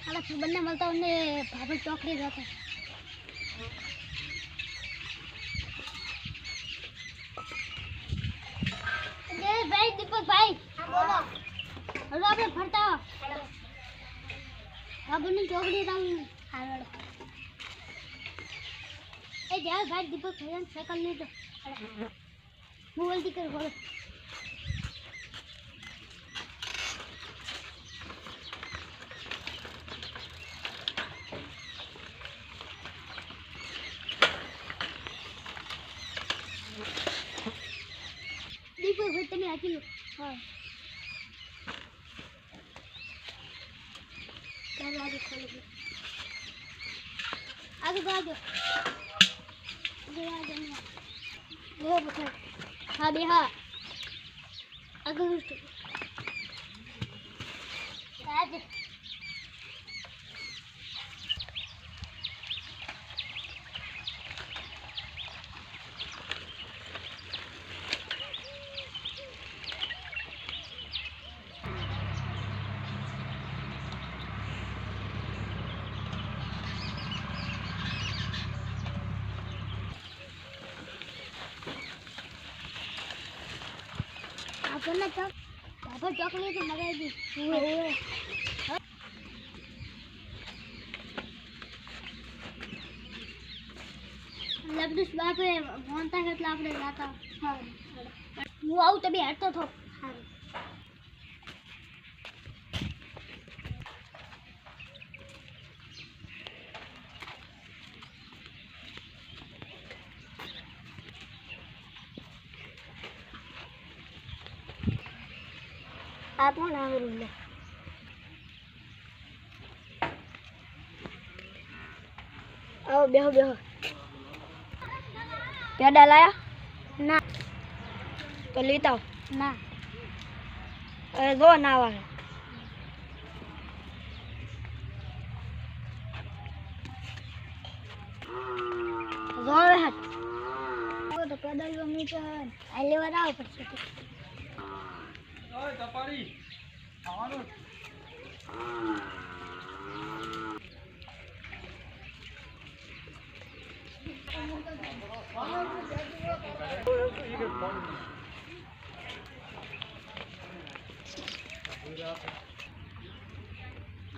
આના બંને મળતા ને ભાભી ચોકડી જતા ભાઈ દીપકભાઈ. બોલો. હલો આપણે ફરતા ભાભીની ચોકડી રામ હાલો એ જાય ભાઈ દીપક ભાઈ સાયકલ નહીં તો. હું. વલતી કરી બોલો. હાકી લો હા. ચાલો આજે ખોલી આગળ આગળ આગળ આગળ બે બધા હા, બે, હા. આપણને તો બાપા ચોકલેટ મગાવી દી લગડુસ બાપે ભણતા એટલે આપણે જાતા. હું આવું તમે હેડતો થો આ પણ આવેલું લે આવો બેહો બેહો પેડા લાયા ના તો લેતા આવો. ના અરે જો ના આવે જો હવે હાથ તો પેદલ મીટર આ લેવા આવો પડશે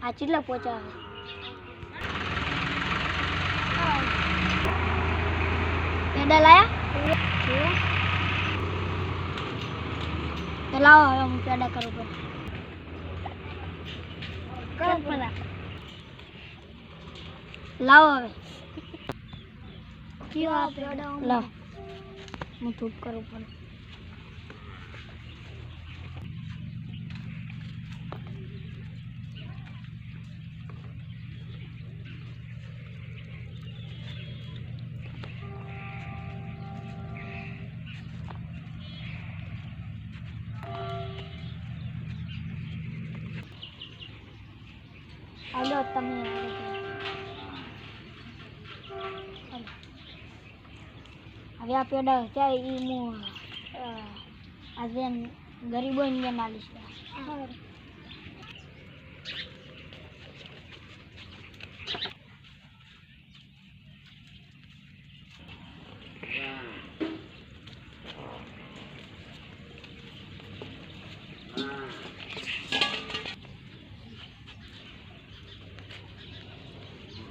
આ ચીલા પોચા પેડા લાયા તો લાવો હવે હું પેડા કરું પડે કરો પેલા લાવો હવે. લાવ. હું ધૂપ કરવું પડે હવે આ પેડા ચાય ઈ હું અ, આજે એમ ગરીબોને બેન આલીશ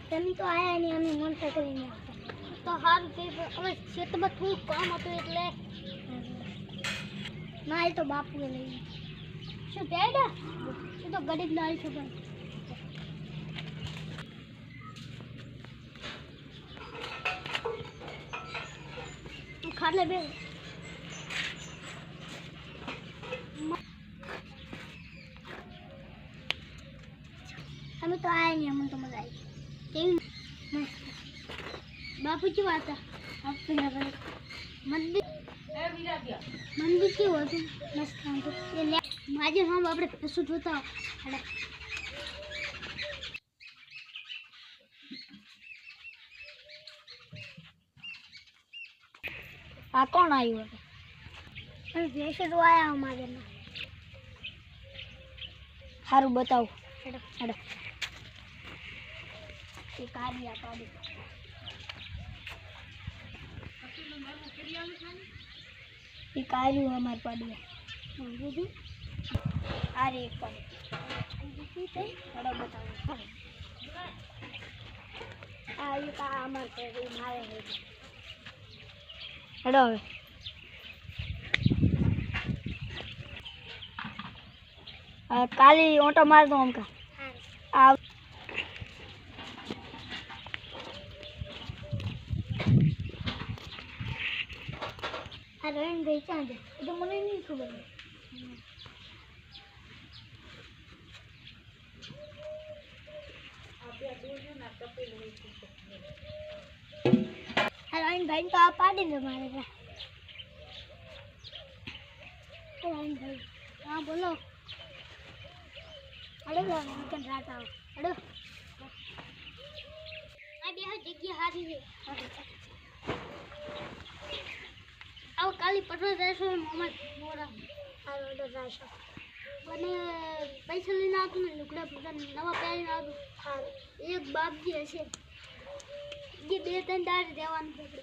તમે તો આયા નહીં અમે મનતા કરીને તો સારું તે હવે ખેતમાં થોડું કામ હતું એટલે ના એ તો બાપુએ લઈ શું પેડા એ તો ગરીબ ના આવી શકે ખાટલે બે બાપુજી વાત આપણે મંદિર મંદિર કેવું હતું? મસ્ત એટલે આજે હા આપણે પશુ જોતા હાલે. આ કોણ આવ્યું હવે? ભેંસો તો આયા અમારે સારું બતાવું. હેડો હેડો એ આ પાડી એ કાર્યું અમાર પાડી બીજું આ રે એક પાડી હડો બતાવો આ એ કા અમાર પાડી મારે હે હડો હવે આ કાલી ઓટો માર દો અમકા આ આ ક્યાં છે એ તો મને નહીં ખબર. આ રવિનભાઈ તો આ પાડી દે મારે રવિનભાઈ હા, બોલો. અડે રાત આવો? અડો આ બે જગ્યા હારી છે આવો કાલી પટવા જઈશું મોહમ્મદ મોરા સારો ઓર્ડર જઈશું મને પૈસા લઈને આવતું ને લુકડા બધા નવા પહેરીને આવતું સારું એક બાપજી હશે. જે બે ત્રણ દાડે દેવાનું પકડે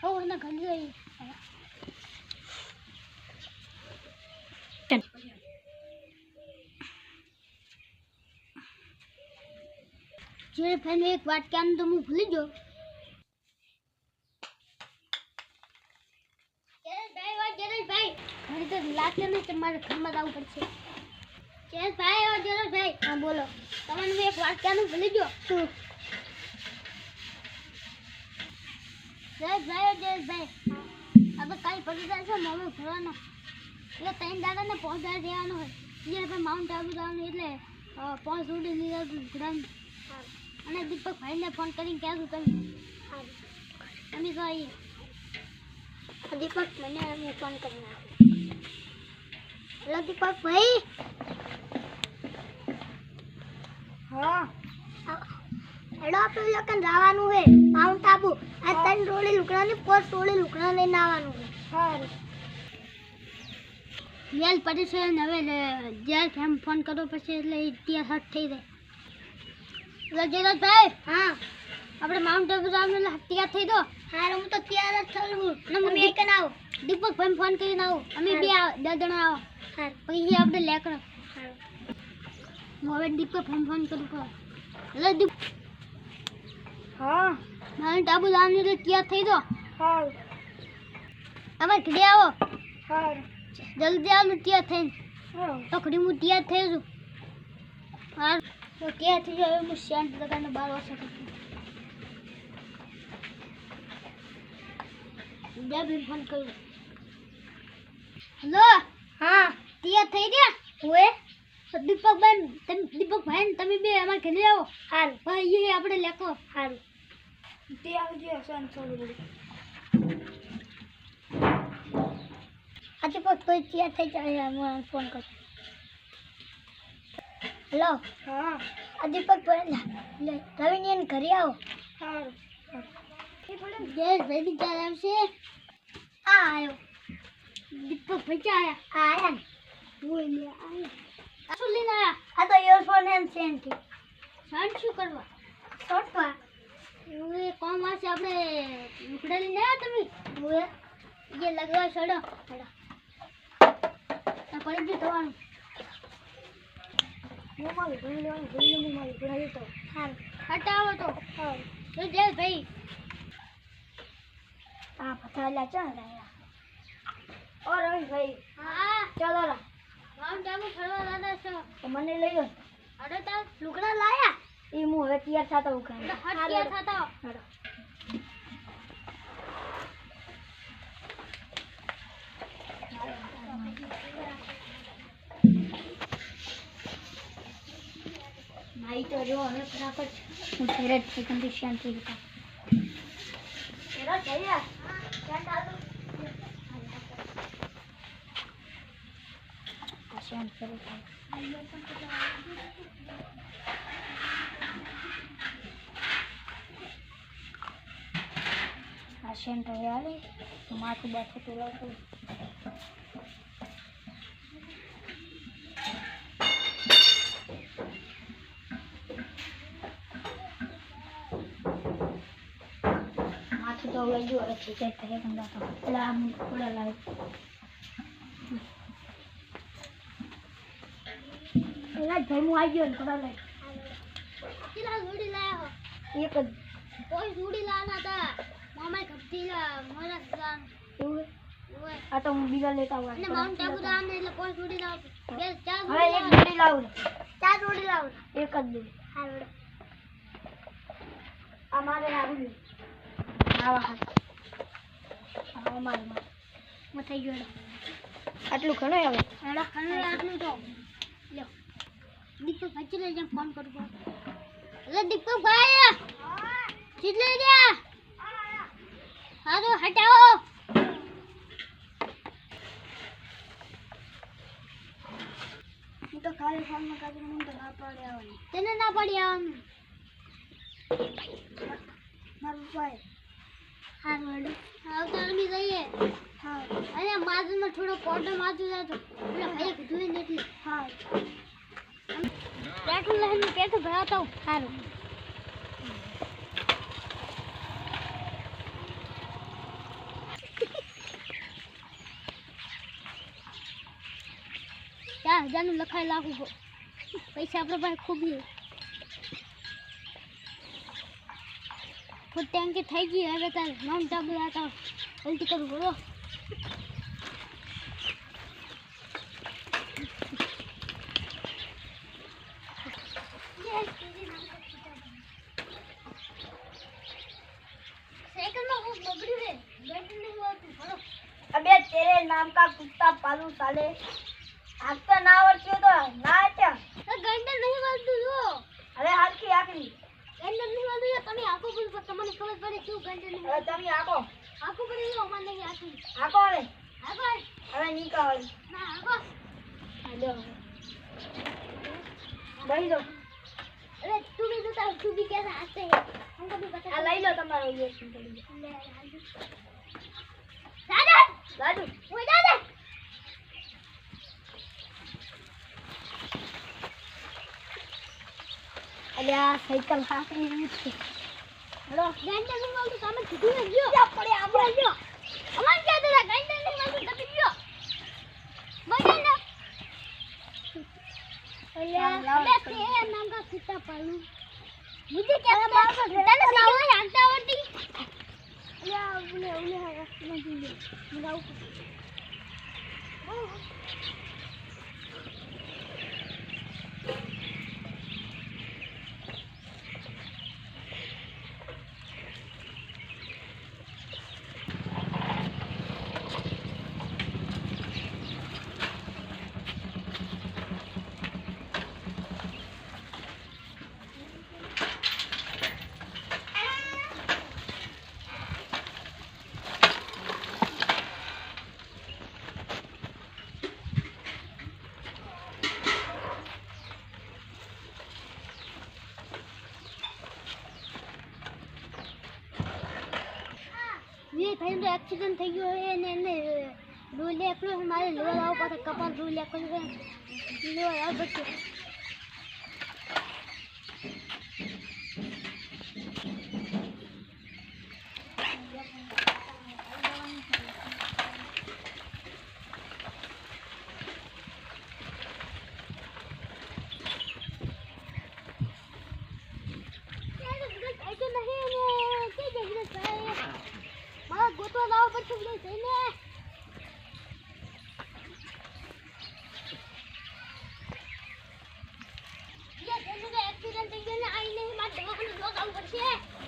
હવે એને ઘર જઈએ જે ફેન એક વાત કહેવાનું તો હું ભૂલી ગયો. ઘણી તો લાગે નહીં તમારે ઘરમાં આવવું પડશે. જયેશભાઈ ઓ ભાઈ. હા બોલો. તમને મેં એક વાત કહેવાનું ભૂલી ગયો. શું જયેશભાઈ ઓ જયેશભાઈ આપણે કાલે પડી છે મોમે ભરવાનો. એટલે ત્રણ દાદાને પાંચ દેવાનો હોય. એટલે આપણે માઉન્ટ આબુ જવાનું એટલે પાંચ લીધા ઘોડાને અને દીપક ભાઈને ફોન કરીને કહેશું તમે. અમે આવીએ દીપક મને ફોન કરી નાખ્યો હેલો દીપક ભાઈ. હા. હેડો આપણે લોકોને જવાનું છે માઉન્ટ આબુ. આ ત્રણ રોળી લુકડા ને પોચ રોળી લુકડા લઈને આવવાનું છે સારું જેલ પડી છે હવે જેલ કેમ ફોન કરો પછી એટલે ઇતિહાસ હટ થઈ જાય. એટલે જયરાજભાઈ. હા. આપણે માઉન્ટ આબુ જવાનું એટલે તૈયાર થઈ દો હા હું તો તૈયાર જ થયું દીપક ભાઈ ફોન કરીને આવો. અમે બે દસ જણા આવો. પછી આપણે લેકડો હવે દીપક ભાઈ ફોન કરું કરો. એટલે દીપ. હા. આબુ જવાનું એટલે તૈયાર થઈ દો હા તમે ઘરે આવો. જલ્દી આવો તૈયાર થઈને. તો ઘડી હું તૈયાર થઈ છું હા તો તૈયાર થઈ જાય હું સેન્ટ લગાવીને બાર વાગે બે બી ફોન કર્યો. હેલો. તૈયાર થઈ ગયા? ઓએ તો દીપકભાઈ તમે દીપકભાઈ ને તમે બે અમારે ઘરે આવો. હારું. ભાઈ એ આપણે લેકો હારું. તે આવજો શાંત થોડી આજે પણ કોઈ તૈયાર થઈ જાય હું ફોન કરું. હેલો? હા. આ દીપકભાઈ લે રવિની એને ઘરે આવો. સારું જયેશ ભાઈ બિચાર આવશે. આ આવ્યો દીપક ભાઈ ક્યાં આયા? આ આયા ને ઓય લે આયા આ શું લઈને આયા આ તો ઇયરફોન એન્ડ સેન્ટ થી સેન્ટ શું કરવા શોર્ટમાં એવું એ કોમ આવશે આપણે લુકડા લઈને આવ્યા તમે ઓય ये लगवा छोड़ो छोड़ो આ પડી ગયું તમારું હું મારું ભણી લેવાનું ભણી હું મારું ભણાવી તો સારું હટાવો તો સારું શું છે ભાઈ આ પથાલા ચાલ રહ્યા ઓ રવિ ભાઈ હા ચાલો મને લઈ ગયો અરે તા લુકડા લાયા. એ હું હવે તૈયાર થતા તૈયાર તો જો હવે ફટાફટ હું ઘરે જ સેકન્ડ શાંતિ હતા ઘરે જઈએ. ક્યાં ચાલુ kasihan terus kasihan reali mati buat tulang tuh mati tulang juga cerita yang datang. Lah mulai તો લઈ જો અરે ઠીક છે તે કંદા તો એટલે આમ થોડા લાવ એલા જમું આવી ગયો ને થોડા લઈ કેટલા જોડી લાયા એક જ કોઈ જોડી લાના હતા મામા કપટી લા મારા ગામ એવું આ તો હું બીજા લેતા આવું અને માઉન્ટ આબુ દામ એટલે કોઈ જોડી લાવ બે ચાર હવે એક જોડી લાવું ચાર જોડી લાવું એક જ દે હારું આ મારે લાવું આવા હાથ આવા મારે મારે માં થઈ ગયો આટલું ઘણું આવે એલા ઘણું આટલું તો લ્યો દીપક ભાઈ લઈ જા ફોન કરું એટલે દીપક ભાઈ ચીજ લઈ જા. તો હટાવો. હું તો કાલે ફોનમાં કાઢી મને તો ના પાડી આવવાની તને ના પાડી આવવાનું મારું ભાઈ હારું હા તો અમે જઈએ. હા. અને માજુમાં થોડો કોટો માજુ જતો એટલે ભાઈ ય નથી. હા. પેટ્રોલ ભરાવતા હું સારું ચાર હજારનું લખાઈ લાખું પૈસા આપણે પાસે ખૂબ ફૂટ ટેન્કી થઈ ગઈ, હવે તાર માઉન્ટ આબુ હતા જલ્દી કરું, બોલો. પાલું ચાલે હાથતા ના આવડતું તો ના આટ્યા ગંડલ નહીં બોલતું જો. અરે હાલકી આખરી ગંડલ નહીં બોલતું તમે આખો બોલ તમને ખબર પડે શું ગંડલ નહીં અરે તમે આખો. આખો કરી જો અમાર નહીં આખી. આખો અરે આખો અરે નીકા વળી ના આખો. હાલો. બહી દો અરે તું બી તો તાર તું બી કે આતે હું બી બતા આ લઈ લો તમારો યસ લે. દાદા દાદુ ઓય દાદા અલ્યા સાયકલ હાથે છે. હલો તો સામે કીધું ને ગયો ક્યાં ગયો અમાર ગયો. બગાડો અલ્યા અલ્યા તે. નાંગા કીતા પાલું મુજે કે તને એક્સિડન્ટ થઈ ગયો છે અને એને રૂલ એકલો મારે લોહી લાવવો પડે કપાળ રૂલ એકલો છે. લોહી લાવવો પડશે 不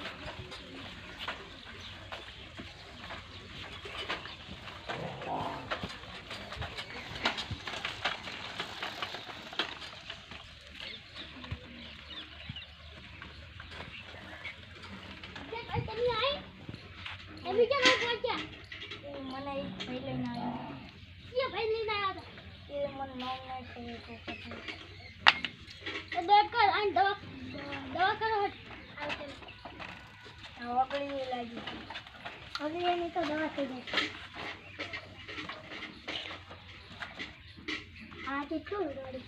લાગી હવે એની તો દવા થઈ જશે આ કેટલું રડી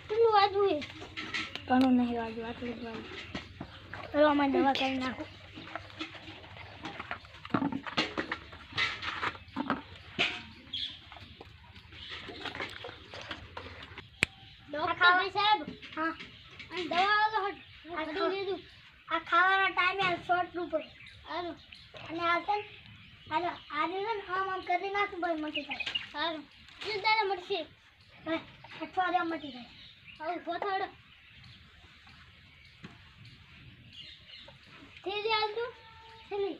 કેટલું વાજવું એ ઘણું નહીં વાગ્યું આટલું જ વાગ્યું ચલો આમાં દવા કરી નાખું ડોક્ટર સાહેબ? હા. અને દવા આ ખાવાના ટાઈમે આ શોર્ટ રૂપે સારું અને આ છે હાલો, આ ને, આમ આમ કરી નાખું ભાઈ મટી જાય. સારું ચિંતા મળશે હવે અઠવાડિયા મટી જાય. હવે પોથાડો થેલી આવતું થેલી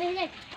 ねえ、ね。